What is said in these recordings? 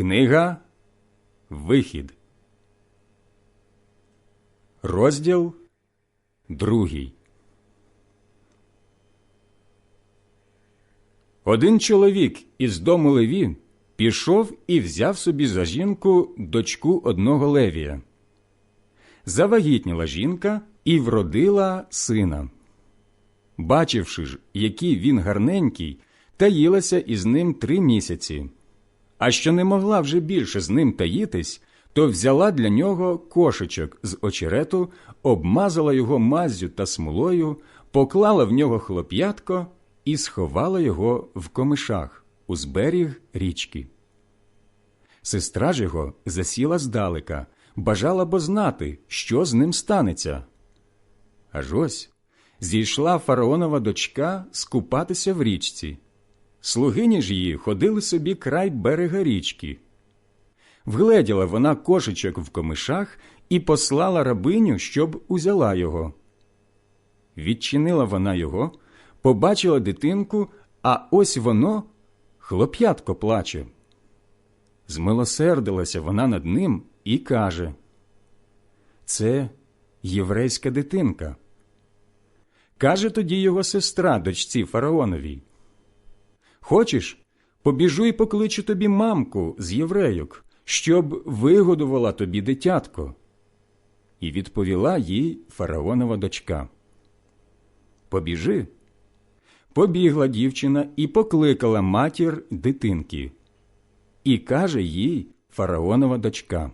Книга Вихід. Розділ другий. Один чоловік із дому Леві пішов і взяв собі за жінку дочку одного Левія. Завагітніла жінка і вродила сина. Бачивши ж, який він гарненький, таїлася із ним три місяці. А що не могла вже більше з ним таїтись, то взяла для нього кошечок з очерету, обмазала його маззю та смолою, поклала в нього хлоп'ятко і сховала його в комишах у зберіг річки. Сестра ж його засіла здалека, бажала бо знати, що з ним станеться. Аж ось зійшла фараонова дочка скупатися в річці. Слугині ж її ходили собі край берега річки. Вгледіла вона кошечок в комишах і послала рабиню, щоб узяла його. Відчинила вона його, побачила дитинку, а ось воно хлоп'ятко плаче. Змилосердилася вона над ним і каже Це єврейська дитинка. Каже тоді його сестра дочці фараоновій Хочеш, побіжу і покличу тобі мамку з єврейок, щоб вигодувала тобі дитятко. І відповіла їй фараонова дочка. Побіжи. Побігла дівчина і покликала матір дитинки. І каже їй фараонова дочка.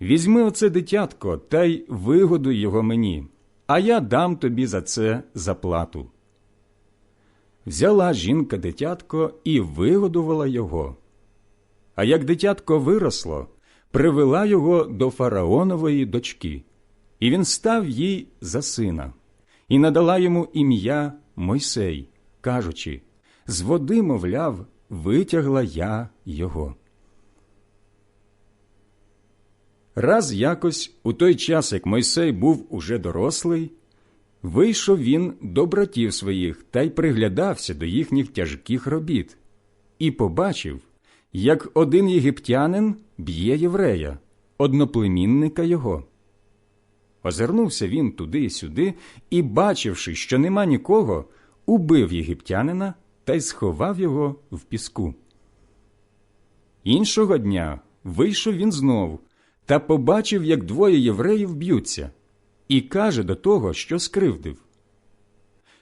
Візьми оце дитятко та й вигодуй його мені, а я дам тобі за це заплату. Взяла жінка дитятко і вигодувала його. А як дитятко виросло, привела його до фараонової дочки, і він став їй за сина, і надала йому ім'я Мойсей, кажучи з води, мовляв, витягла я його. Раз якось у той час, як Мойсей був уже дорослий, Вийшов він до братів своїх та й приглядався до їхніх тяжких робіт, і побачив, як один єгиптянин б'є єврея, одноплемінника його. Озирнувся він туди й сюди і, бачивши, що нема нікого, убив єгиптянина та й сховав його в піску. Іншого дня вийшов він знов та побачив, як двоє євреїв б'ються і каже до того, що скривдив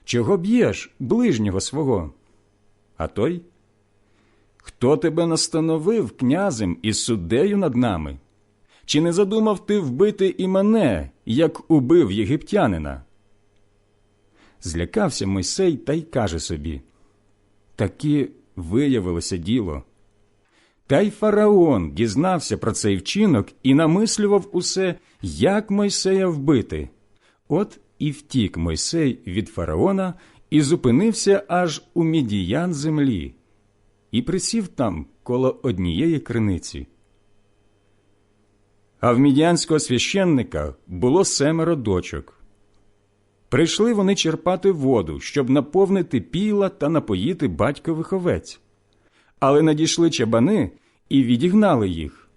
Чого б'єш ближнього свого? А той Хто тебе настановив князем і суддею над нами? Чи не задумав ти вбити і мене, як убив єгиптянина? Злякався Мойсей та й каже собі Таки виявилося діло. Та й фараон дізнався про цей вчинок і намислював усе, як Мойсея вбити. От і втік Мойсей від фараона і зупинився аж у мідіян землі, і присів там коло однієї криниці. А в мідіянського священника було семеро дочок. Прийшли вони черпати воду, щоб наповнити піла та напоїти батькових овець але надійшли чабани і відігнали їх.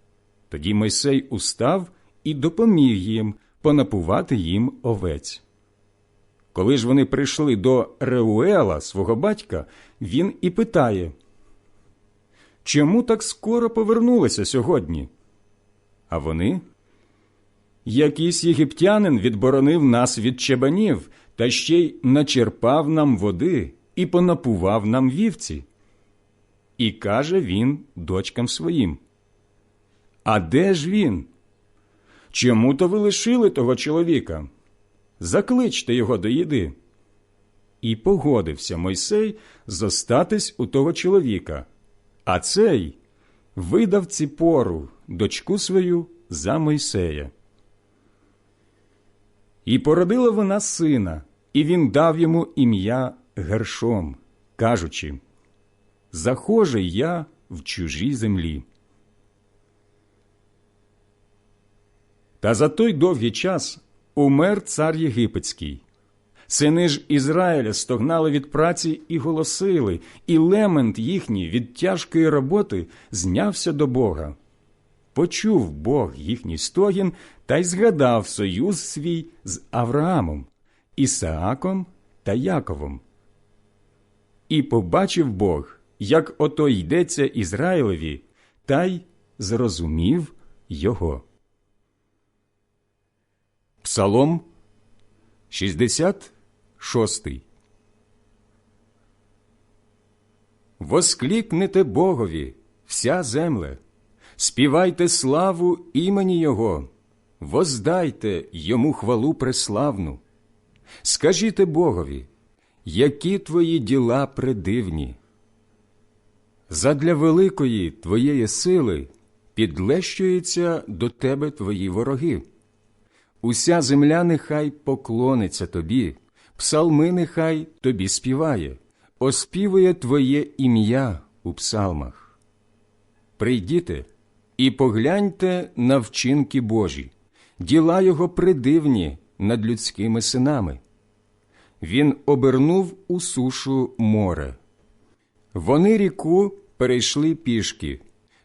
Тоді Мойсей устав і допоміг їм понапувати їм овець. Коли ж вони прийшли до Реуела, свого батька, він і питає Чому так скоро повернулися сьогодні? А вони якийсь єгиптянин відборонив нас від чебанів та ще й начерпав нам води і понапував нам вівці. І каже він дочкам своїм. А де ж він? Чому то ви лишили того чоловіка? Закличте його до їди. І погодився Мойсей зостатись у того чоловіка, а цей видав ціпору, дочку свою за Мойсея. І породила вона сина, і він дав йому ім'я Гершом, кажучи захожий я в чужій землі. Та за той довгий час умер цар Єгипетський, Сини ж Ізраїля стогнали від праці і голосили, і лемент їхній від тяжкої роботи знявся до Бога. Почув Бог їхній стогін та й згадав союз свій з Авраамом, Ісааком та Яковом. І побачив Бог, як ото йдеться Ізраїлеві, та й зрозумів його. Псалом 66 Восклікнете Богові, вся земле, співайте славу імені Його, воздайте йому хвалу преславну. Скажіте Богові, які твої діла предивні. Задля великої твоєї сили підлещуються до тебе твої вороги. Уся земля нехай поклониться тобі, псалми нехай тобі співає, оспівує твоє ім'я у псалмах. Прийдіте і погляньте на вчинки Божі, діла його придивні над людськими синами. Він обернув у сушу море. Вони ріку перейшли пішки,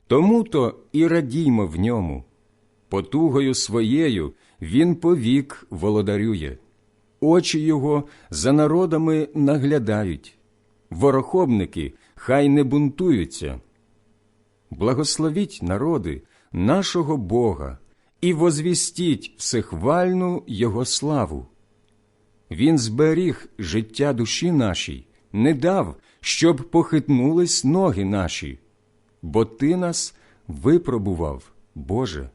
тому то і радіймо в ньому. Потугою своєю він повік володарює, очі його за народами наглядають, ворохобники хай не бунтуються. Благословіть народи нашого Бога і возвістіть всехвальну Його славу. Він зберіг життя душі нашій, не дав, щоб похитнулись ноги наші, бо Ти нас випробував, Боже,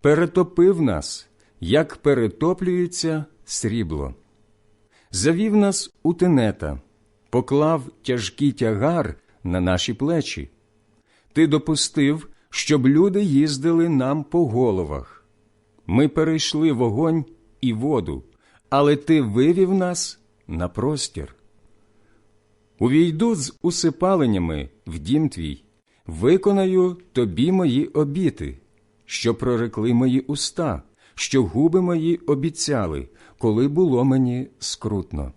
перетопив нас, як перетоплюється срібло. Завів нас у тенета, поклав тяжкий тягар на наші плечі. Ти допустив, щоб люди їздили нам по головах. Ми перейшли вогонь і воду, але ти вивів нас на простір. Увійду з усипаленнями в дім твій, виконаю тобі мої обіти, що прорекли мої уста, що губи мої обіцяли, коли було мені скрутно.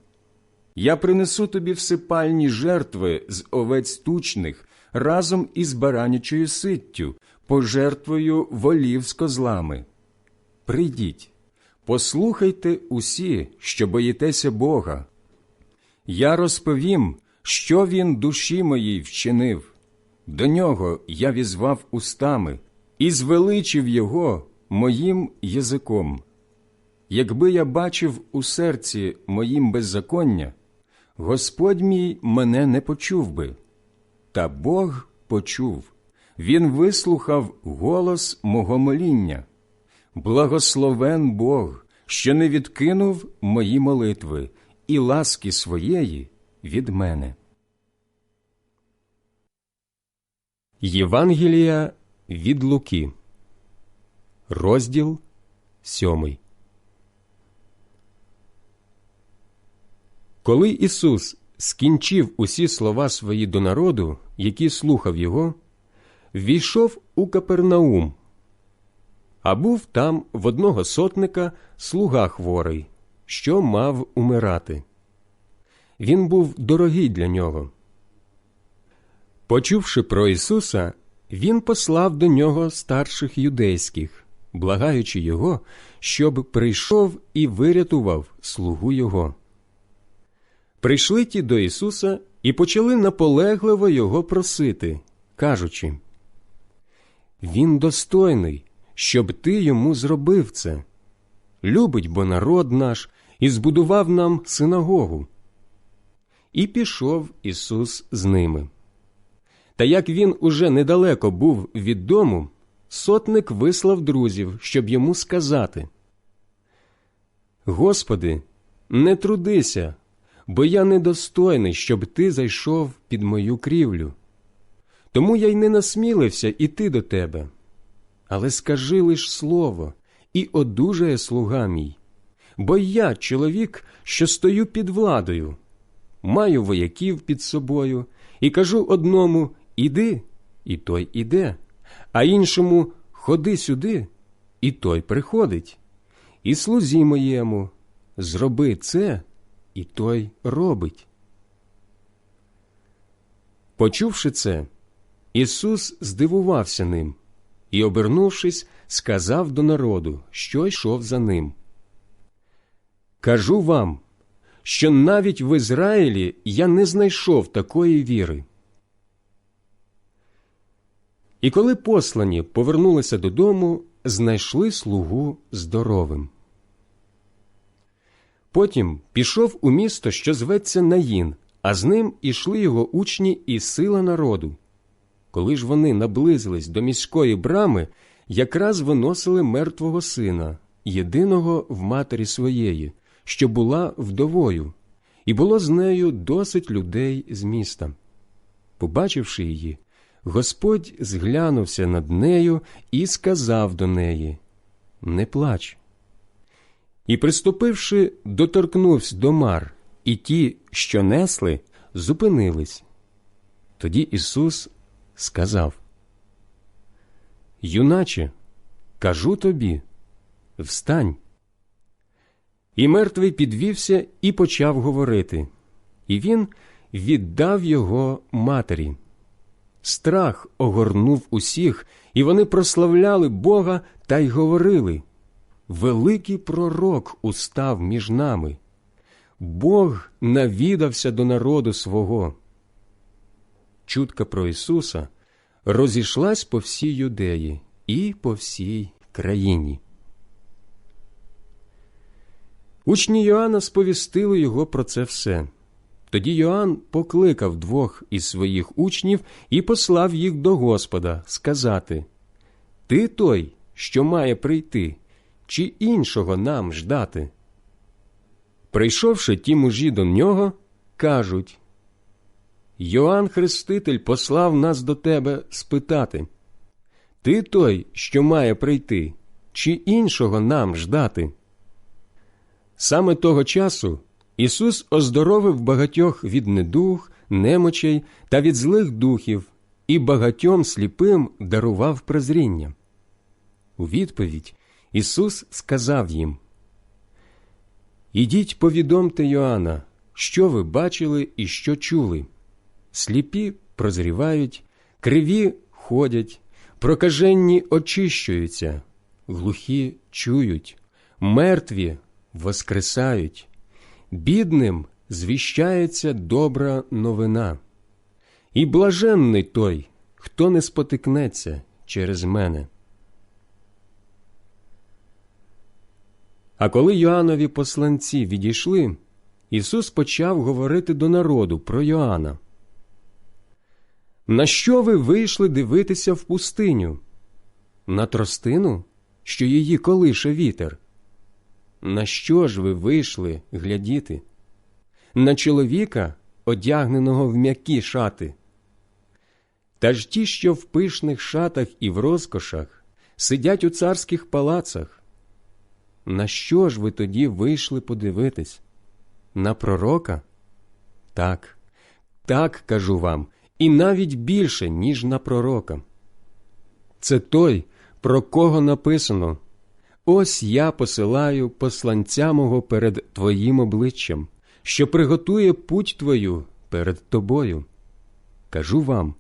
Я принесу тобі всипальні жертви з овець тучних разом із баранячою ситтю, пожертвою волів з козлами. Прийдіть, послухайте усі, що боїтеся Бога. Я розповім, що він душі моїй вчинив. До нього я візвав устами і звеличив його моїм язиком. Якби я бачив у серці моїм беззаконня, Господь мій мене не почув би, та Бог почув, Він вислухав голос мого моління. Благословен Бог, що не відкинув мої молитви і ласки своєї від мене. Євангелія від Луки, розділ сьомий. Коли Ісус скінчив усі слова свої до народу, який слухав Його, війшов у Капернаум, а був там в одного сотника слуга хворий, що мав умирати. Він був дорогий для нього. Почувши про Ісуса, Він послав до нього старших юдейських, благаючи Його, щоб прийшов і вирятував слугу Його. Прийшли ті до Ісуса і почали наполегливо Його просити, кажучи Він достойний, щоб ти йому зробив це. Любить бо народ наш і збудував нам синагогу. І пішов Ісус з ними. Та як він уже недалеко був від дому, сотник вислав друзів, щоб йому сказати Господи, не трудися, бо я недостойний, щоб ти зайшов під мою крівлю. Тому я й не насмілився іти до тебе. Але скажи лиш слово, і одужає слуга мій. Бо я чоловік, що стою під владою, маю вояків під собою, і кажу одному Іди, і той іде, а іншому Ходи сюди, і той приходить. І слузі моєму, зроби це, і той робить. Почувши це, Ісус здивувався ним і, обернувшись, сказав до народу, що йшов за ним. Кажу вам, що навіть в Ізраїлі я не знайшов такої віри. І коли послані повернулися додому, знайшли слугу здоровим. Потім пішов у місто, що зветься Наїн, а з ним ішли його учні і сила народу. Коли ж вони наблизились до міської брами, якраз виносили мертвого сина, єдиного в матері своєї, що була вдовою, і було з нею досить людей з міста. Побачивши її, Господь зглянувся над нею і сказав до неї Не плач. І, приступивши, доторкнувся до мар, і ті, що несли, зупинились. Тоді Ісус сказав Юначе, кажу тобі, встань. І мертвий підвівся і почав говорити, і він віддав його матері. Страх огорнув усіх, і вони прославляли Бога та й говорили Великий пророк устав між нами. Бог навідався до народу свого. Чутка про Ісуса розійшлась по всій юдеї і по всій країні. Учні Йоанна сповістили його про це все. Тоді Йоанн покликав двох із своїх учнів і послав їх до Господа сказати Ти той, що має прийти, чи іншого нам ждати? Прийшовши ті мужі до нього, кажуть Йоанн Хреститель послав нас до тебе спитати Ти той, що має прийти, чи іншого нам ждати? Саме того часу Ісус оздоровив багатьох від недуг, немочей та від злих духів і багатьом сліпим дарував прозріння. У відповідь Ісус сказав їм Ідіть повідомте Йоанна, що ви бачили і що чули. Сліпі прозрівають, криві ходять, прокаженні очищуються, глухі чують, мертві воскресають, бідним звіщається добра новина. І блаженний той, хто не спотикнеться через мене. А коли Йоаннові посланці відійшли, Ісус почав говорити до народу про Йоанна. На що ви вийшли дивитися в пустиню? На тростину, що її колише вітер? На що ж ви вийшли глядіти? На чоловіка, одягненого в м'які шати? Та ж ті, що в пишних шатах і в розкошах, сидять у царських палацах. На що ж ви тоді вийшли подивитись? На пророка? Так, так кажу вам, і навіть більше, ніж на пророка. Це той, про кого написано Ось я посилаю посланця мого перед твоїм обличчям, що приготує путь твою перед тобою. Кажу вам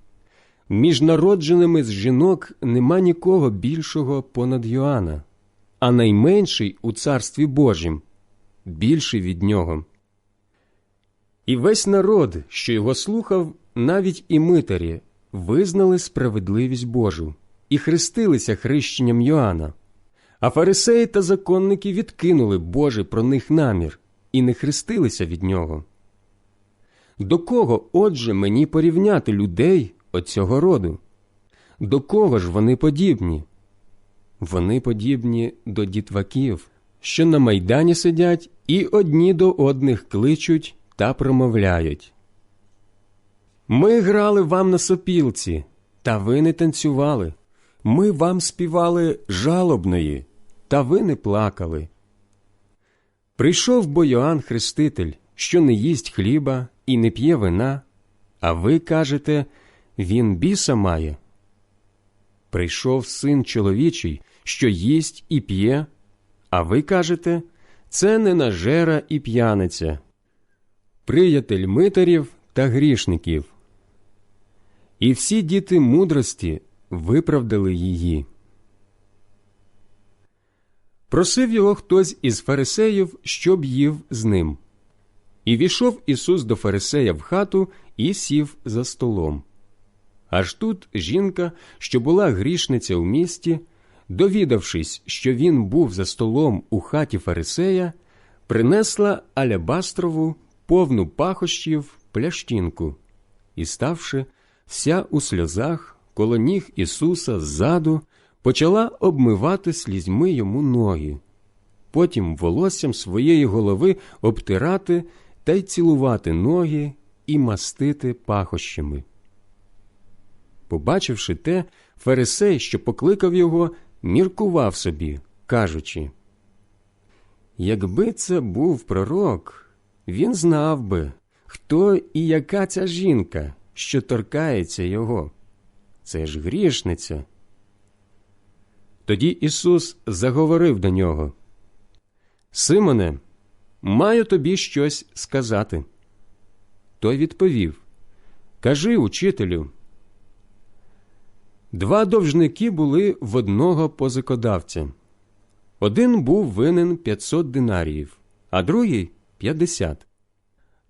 між народженими з жінок нема нікого більшого понад Йоанна, а найменший у царстві Божім більший від нього. І весь народ, що його слухав, навіть і митарі, визнали справедливість Божу і хрестилися хрещенням Йоанна. А фарисеї та законники відкинули Божий про них намір і не хрестилися від нього. До кого, отже, мені порівняти людей оцього роду? До кого ж вони подібні? Вони подібні до дітваків, що на майдані сидять і одні до одних кличуть та промовляють. Ми грали вам на сопілці, та ви не танцювали. Ми вам співали жалобної, та ви не плакали. Прийшов бо Йоанн Хреститель, що не їсть хліба і не п'є вина, а ви кажете він біса має. Прийшов син чоловічий, що їсть і п'є, а ви кажете це не нажера і п'яниця, приятель митарів та грішників. І всі діти мудрості виправдали її. Просив його хтось із фарисеїв, щоб їв з ним. І війшов Ісус до Фарисея в хату і сів за столом. Аж тут жінка, що була грішниця у місті, довідавшись, що він був за столом у хаті Фарисея, принесла алябастрову повну пахощів плящинку і, ставши вся у сльозах коло ніг Ісуса ззаду, почала обмивати слізьми йому ноги, потім волоссям своєї голови обтирати та й цілувати ноги і мастити пахощами. Побачивши те, Фарисей, що покликав його, міркував собі, кажучи Якби це був пророк, він знав би, хто і яка ця жінка, що торкається його. Це ж грішниця. Тоді Ісус заговорив до нього Симоне, маю тобі щось сказати. Той відповів Кажи, учителю. Два довжники були в одного позикодавця. Один був винен 500 динаріїв, а другий 50.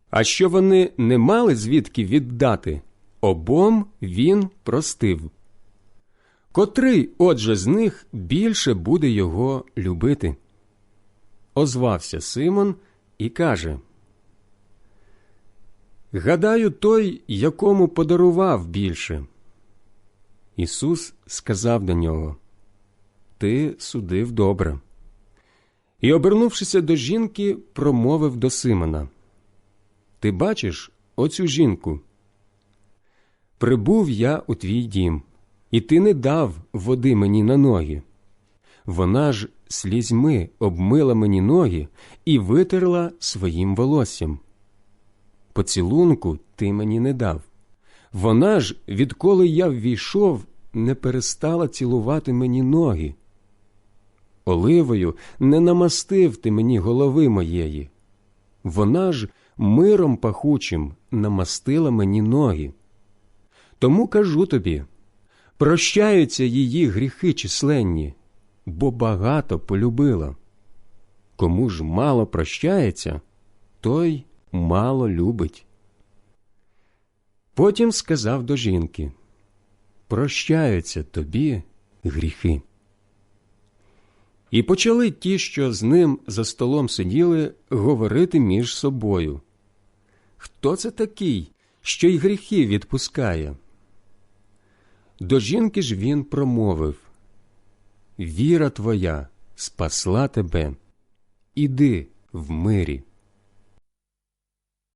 А що вони не мали звідки віддати, обом він простив. Котрий, отже, з них більше буде його любити? Озвався Симон і каже Гадаю, той, якому подарував більше. Ісус сказав до нього Ти судив добре. І, обернувшися до жінки, промовив до Симона Ти бачиш оцю жінку? Прибув я у твій дім, і ти не дав води мені на ноги. Вона ж слізьми обмила мені ноги і витерла своїм волоссям. Поцілунку ти мені не дав. Вона ж, відколи я ввійшов, не перестала цілувати мені ноги. Оливою не намастив ти мені голови моєї. Вона ж миром пахучим намастила мені ноги. Тому кажу тобі прощаються її гріхи численні, бо багато полюбила. Кому ж мало прощається, той мало любить. Потім сказав до жінки Прощаються тобі гріхи. І почали ті, що з ним за столом сиділи, говорити між собою. Хто це такий, що й гріхи відпускає? До жінки ж він промовив Віра твоя спасла тебе, іди в мирі.